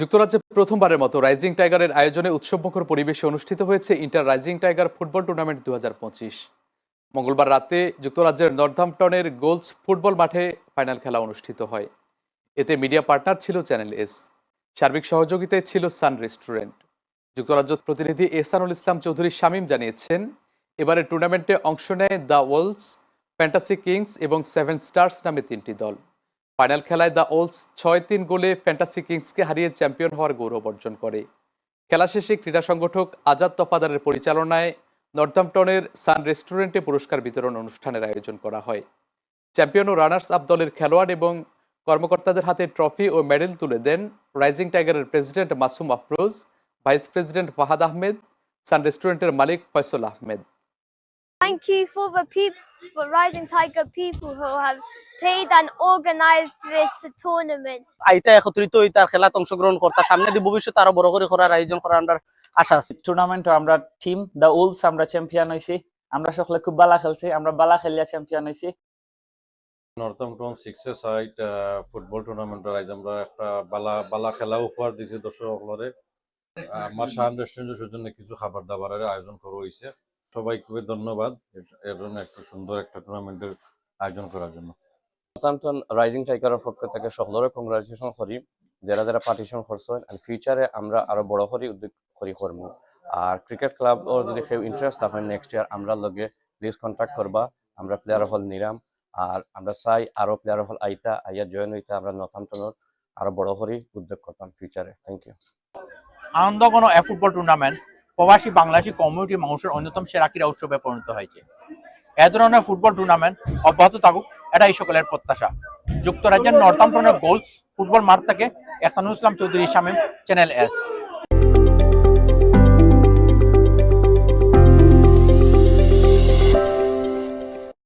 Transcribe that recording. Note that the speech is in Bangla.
যুক্তরাজ্যে প্রথমবারের মতো রাইজিং টাইগারের আয়োজনে উৎসবমুখর পরিবেশে অনুষ্ঠিত হয়েছে inter rising tiger football tournament দু হাজার পঁচিশ। মঙ্গলবার রাতে যুক্তরাজ্যের নর্থাম্পটনের গোলস ফুটবল মাঠে ফাইনাল খেলা অনুষ্ঠিত হয়। এতে মিডিয়া পার্টনার ছিল চ্যানেল এস। সার্বিক সহযোগিতায় ছিল সান রেস্টুরেন্ট। যুক্তরাজ্য প্রতিনিধি এহসানুল ইসলাম চৌধুরী শামীম জানিয়েছেন, এবারের টুর্নামেন্টে অংশ নেয় দ্য ওয়ালস, ফ্যান্টাসি কিংস এবং সেভেন স্টার্স নামে তিনটি দল। ফাইনাল খেলায় দ্য ওলস ছয় তিন গোলে ফ্যান্টাসি কিংসকে হারিয়ে চ্যাম্পিয়ন হওয়ার গৌরব অর্জন করে। খেলা শেষে ক্রীড়া সংগঠক আজাদ তফাদারের পরিচালনায় নর্থাম্পটনের সান রেস্টুরেন্টে পুরস্কার বিতরণ অনুষ্ঠানের আয়োজন করা হয়। চ্যাম্পিয়ন ও রানার্স আপ দলের খেলোয়াড় এবং কর্মকর্তাদের হাতে ট্রফি ও মেডেল তুলে দেন রাইজিং টাইগারের president Masum Afroz, vice president Fahad Ahmed, sun রেস্টুরেন্টের মালিক Faisal Ahmed. Thank you for the people, for Rising Tiger people who have paid and organized this tournament. আইতা একত্রিত হই তার খেলাত অংশগ্রহণ করতা সামনে দিয়ে ভবিষ্যতে আরও বড় করে করার আয়োজন করার আমরা আশা আছে। টুর্নামেন্ট আমরা টিম দ্য উলস আমরা চ্যাম্পিয়ন হয়েছি আমরা সকলে খুব বালা খেলছি আমরা বালা খেলিয়া চ্যাম্পিয়ন হয়েছি নর্থাম্পটন সিক্সে সাইড ফুটবল টুর্নামেন্টের আজ আমরা একটা বালা বালা খেলা উপহার দিছি দর্শকসকলরে। আমার শাহান রেস্টুরেন্টের জন্য কিছু খাবার দাবারের আয়োজন করা হয়েছে সবাইকে ধন্যবাদ। এর- জন্য একটা সুন্দর একটা টুর্নামেন্টের আয়োজন করার জন্য। নর্থাম্পটন রাইজিং টাইগারের পক্ষ থেকে সকলের কংগ্রাচুলেশন করি। যারা যারা পার্টিশন করছেন আর ফিউচারে আমরা আরও বড় করে উদ্যোগ করি করব। আর ক্রিকেট ক্লাব ও যদি কেউ ইন্টারেস্ট থাকে নেক্সট ইয়ার আমরা লগে প্লিজ কন্ট্যাক্ট করবা। আমরা প্লেয়ার হল নিরাম আর আমরা চাই আরও প্লেয়ার হল আইতা আইয়া জয়েন হইতা। আমরা নর্থাম্পটনের আরও বড় করে উদ্যোগ করতাম ফিউচারে থ্যাংক ইউ আনন্দঘন এ ফুটবল টুর্নামেন্ট প্রবাসী বাংলাদেশি কমিউনিটি মানুষের অন্যতম সেরা ক্রীড়া উৎসবে পরিণত হয়েছে। এ ধরনের ফুটবল টুর্নামেন্ট অব্যাহত থাকুক, এটাই সকলের প্রত্যাশা। যুক্তরাজ্যের নর্থাম্পটনের গোলস ফুটবল মাঠ থেকে এসানুল ইসলাম চৌধুরী, শামীম চ্যানেল এস